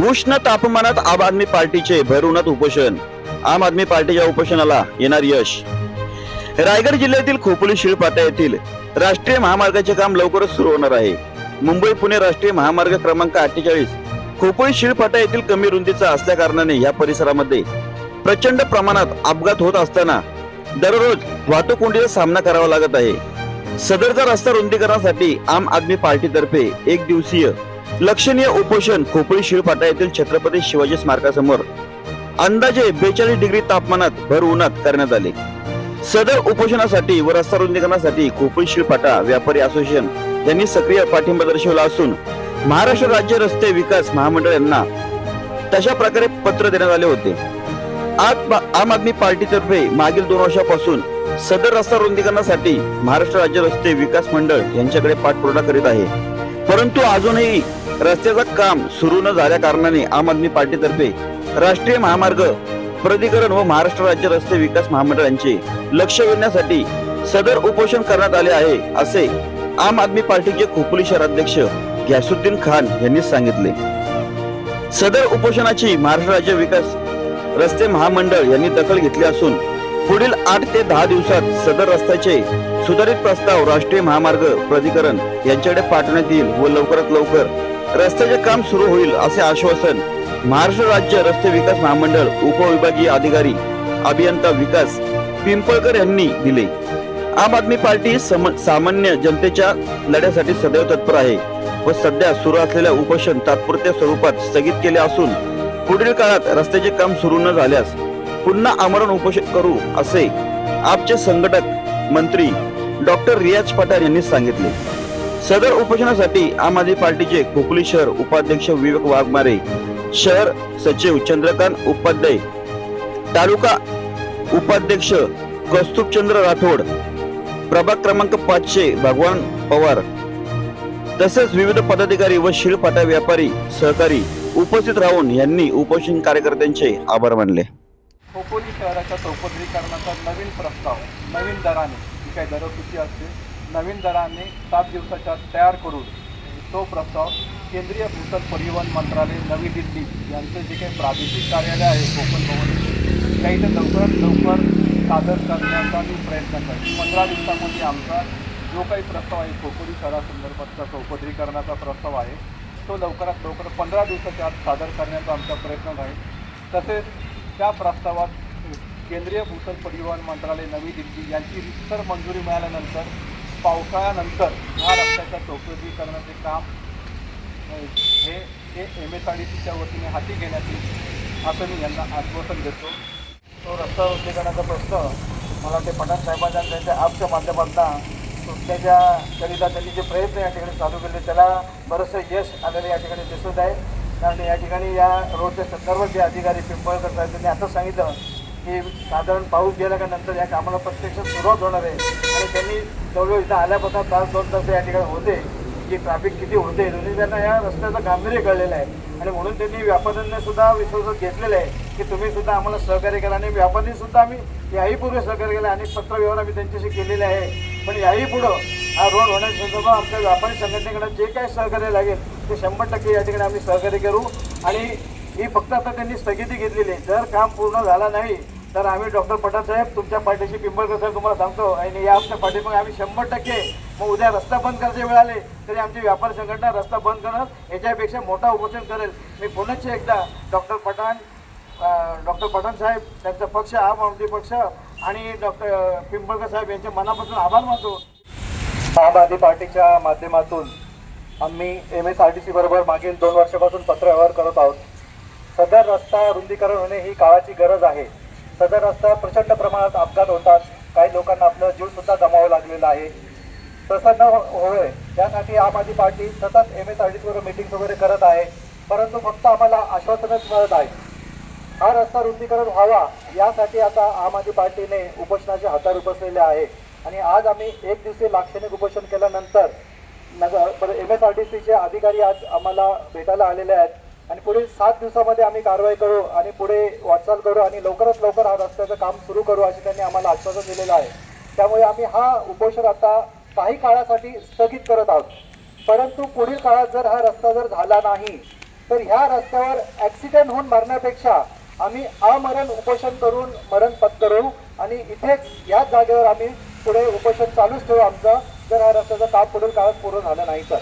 उष्ण तापमानात आम आदमी पार्टीचे भैरवनाथ उपोषण. आम आदमी पार्टीच्या उपोषणाला येणार यश. रायगड जिल्ह्यातील खोपोली शिळपाटा येथील राष्ट्रीय महामार्गाचे काम लवकरच सुरू होणार आहे. मुंबई पुणे राष्ट्रीय महामार्ग क्रमांक अठ्ठेचाळीस खोपोली शिळपाटा येथील कमी रुंदीचा असल्या कारणाने या परिसरामध्ये प्रचंड प्रमाणात अपघात होत असताना दररोज वाहतूक कोंडीचा सामना करावा लागत आहे. सदरचा रस्ता रुंदीकरणासाठी आम आदमी पार्टीतर्फे एक दिवसीय लक्षणीय उपोषण खोपोली शिळपाटा येथील छत्रपती शिवाजी स्मारकासमोर. अंदाजे बेचाळीस डिग्री तापमानात भर उन्हात करण्यात आले. सदर उपोषणासाठी व रस्ता रुंदीकरणासाठी खोपळी शिळपाटा व्यापारी असोसिएशन यांनी सक्रिय पाठिंबा दर्शवला असून महाराष्ट्र राज्य रस्ते विकास महामंडळ यांना तशा प्रकारे पत्र देण्यात आले होते. आज आम आदमी पार्टीतर्फे मागील दोन वर्षापासून सदर रस्ता रुंदीकरणासाठी महाराष्ट्र राज्य रस्ते विकास मंडळ यांच्याकडे पाठपुरावा करीत आहे. परंतु अजूनही रस्त्याचं काम सुरू न झाल्या कारणाने आम आदमी पार्टीतर्फे राष्ट्रीय महामार्ग प्राधिकरण व महाराष्ट्र राज्य रस्ते विकास महामंडळ यांचे लक्ष वेधण्यासाठी सदर उपोषण करण्यात आले आहे असे आम आदमी पार्टीचे खोपोली शहराध्यक्ष घ्यासुद्दीन खान यांनी सांगितले. सदर उपोषणाची महाराष्ट्र राज्य विकास रस्ते महामंडळ यांनी दखल घेतली असून पुढील आठ ते दहा दिवसात सदर रस्त्याचे सुधारित प्रस्ताव राष्ट्रीय महामार्ग प्राधिकरण यांच्याकडे पाठवण्यात येईल व लवकरात लवकर रस्त्याचे काम सुरू होईल असे आश्वासन महाराष्ट्र राज्य रस्ते विकास महामंडळ उपविभागीय अधिकारी अभियंता विकास पिंपळकर यांनी दिले. आम आदमी पार्टी सम- सामान्य जनतेच्या लढ्यासाठी सदैव तत्पर आहे व सध्या सुरू असलेल्या उपोषण तात्पुरत्या स्वरूपात स्थगित केले असून पुढील काळात रस्त्याचे काम सुरू न झाल्यास पुन्हा आमरण उपोषण करू असे आपचे संघटक मंत्री डॉक्टर रियाज पठार यांनी सांगितले. सदर उपोषणासाठी आम आदमी पार्टीचे खोकली शहर उपाध्यक्ष विवेक वाघमारे शहर सचिव चंद्रकांत उपाध्याय तालुका उपाध्यक्ष कौस्तुभचंद्र राठोड प्रभाग क्रमांक पाचशे भगवान पवार तसेच विविध पदाधिकारी व शिळपाटा व्यापारी सहकारी उपस्थित राहून यांनी उपोषण कार्यकर्त्यांचे आभार मानले. खोपोली शहराच्या चौपदरीकरणाचा नवीन प्रस्ताव नवीन दराने जी काही दरसूची असते? नवीन दराने सात दिवसाच्या आत तयार करून तो प्रस्ताव केंद्रीय भूतल परिवहन मंत्रालय नवी दिल्ली यांचे जे काही प्रादेशिक कार्यालय आहे कोकण भवन काही ते लवकरात लवकर सादर करण्याचा मी प्रयत्न करेन पंधरा दिवसामध्ये आमचा जो काही प्रस्ताव आहे कोकणी शहरासंदर्भातचा चौपदरीकरणाचा प्रस्ताव आहे तो लवकरात लवकर पंधरा दिवसाच्या आत सादर करण्याचा आमचा प्रयत्न राहील तसेच त्या प्रस्तावात केंद्रीय भूतल परिवहन मंत्रालय नवी दिल्ली यांची रितसर मंजुरी मिळाल्यानंतर पावसाळ्यानंतर ह्या रस्त्याच्या चौकटीकरणाचे काम हे हे एम एस आर डी सीच्या वतीने हाती घेण्यात येईल असं मी यांना आश्वासन देतो. तो रस्ता रुंदीकरणाचा प्रश्न मला ते पठाण साहेबांच्या त्यांच्या ॲपच्या माध्यमातून सुटण्याच्या करिता त्यांनी जे प्रयत्न या ठिकाणी चालू केले त्याला बरंचसं यश आलेलं या ठिकाणी दिसत आहे. कारण या ठिकाणी या रोडच्या संदर्भात जे अधिकारी पिंपळकर साहेब त्यांनी असं सांगितलं की साधारण पाऊस गेला का नंतर या कामाला प्रत्यक्ष सुरुवात होणार आहे. आणि त्यांनी जवळजवळ इथं आल्यापासून तास दोन तास या ठिकाणी होते. की ट्रॅफिक किती होते दोन्ही त्यांना या रस्त्याचं गांभीर्य कळलेलं आहे. आणि म्हणून त्यांनी व्यापाऱ्यांना सुद्धा विश्वासात घेतलेलं आहे की तुम्ही सुद्धा आम्हाला सहकार्य करा. आणि व्यापारी सुद्धा आम्ही याही पूर्वी सहकार्य केला. आणि पत्रव्यवहार आम्ही त्यांच्याशी केलेले आहे. पण याही पुढं हा रोड होण्याच्या संदर्भात आमच्या व्यापारी संघटनेकडे जे काही सहकार्य लागेल ते शंभर टक्के या ठिकाणी आम्ही सहकार्य करू. आणि ही फक्त आता त्यांनी स्थगिती घेतलेली आहे. जर काम पूर्ण झालं नाही तर आम्ही डॉक्टर पटासाहेब तुमच्या पाठीशी पिंपळकर साहेब तुम्हाला सांगतो. आणि या आमच्या पाठीमाग आम्ही शंभर टक्के मग उद्या रस्ता बंद करायचे वेळ आले तरी आमची व्यापार संघटना रस्ता बंद करणं याच्यापेक्षा मोठा उपोषण करेल. मी पुनश्च एकदा डॉक्टर पठाण डॉक्टर पठाण साहेब त्यांचा पक्ष आम आदमी पक्ष आणि डॉक्टर पिंपळकर साहेब यांच्या मनापासून आभार मानतो. आम आदमी पार्टीच्या माध्यमातून आम्ही M S R T C बरोबर मागील दोन वर्षापासून पत्रव्यवहार करत आहोत. सदर रस्ता रुंदीकरण होणे ही काळाची गरज आहे. सदर रस्ता प्रचंड प्रमाणात अपघात होतात. काही लोकांना आपलं जीव सुद्धा गमावं लागलेला आहे. तसं न होय यासाठी आम आदमी पार्टी सतत एम एस आर टी सीवर मिटिंग वगैरे करत आहे. परंतु फक्त आम्हाला आश्वासनच मिळत आहे हा रस्ता रुंदीकरण व्हावा यासाठी आता आम आदमी पार्टीने उपोषणाचे हातार बसलेले आहे. आणि आज आम्ही एक दिवसीय लाक्षणिक उपोषण केल्यानंतर Nagar M S R T सीचे अधिकारी आज आम्हाला भेटायला आलेले आहेत. आणि पुढील सात दिवसामध्ये आम्ही कारवाई करू आणि पुढे वाटचाल करू आणि लवकरात लवकर हा रस्त्याचं काम सुरू करू असे त्यांनी आम्हाला आश्वासन दिलेलं आहे. त्यामुळे आम्ही हा उपोषण आता काही काळासाठी स्थगित करत आहोत. परंतु पुढील काळात जर हा रस्ता जर झाला नाही तर ह्या रस्त्यावर ॲक्सिडेंट होऊन मरण्यापेक्षा आम्ही अमरण उपोषण करून मरण पत्करू आणि इथेच याच जागेवर आम्ही पुढे उपोषण चालूच ठेवू आमचं. जर हा रस्त्याचं काम पुढील काळात पूर्ण झालं नाही तर.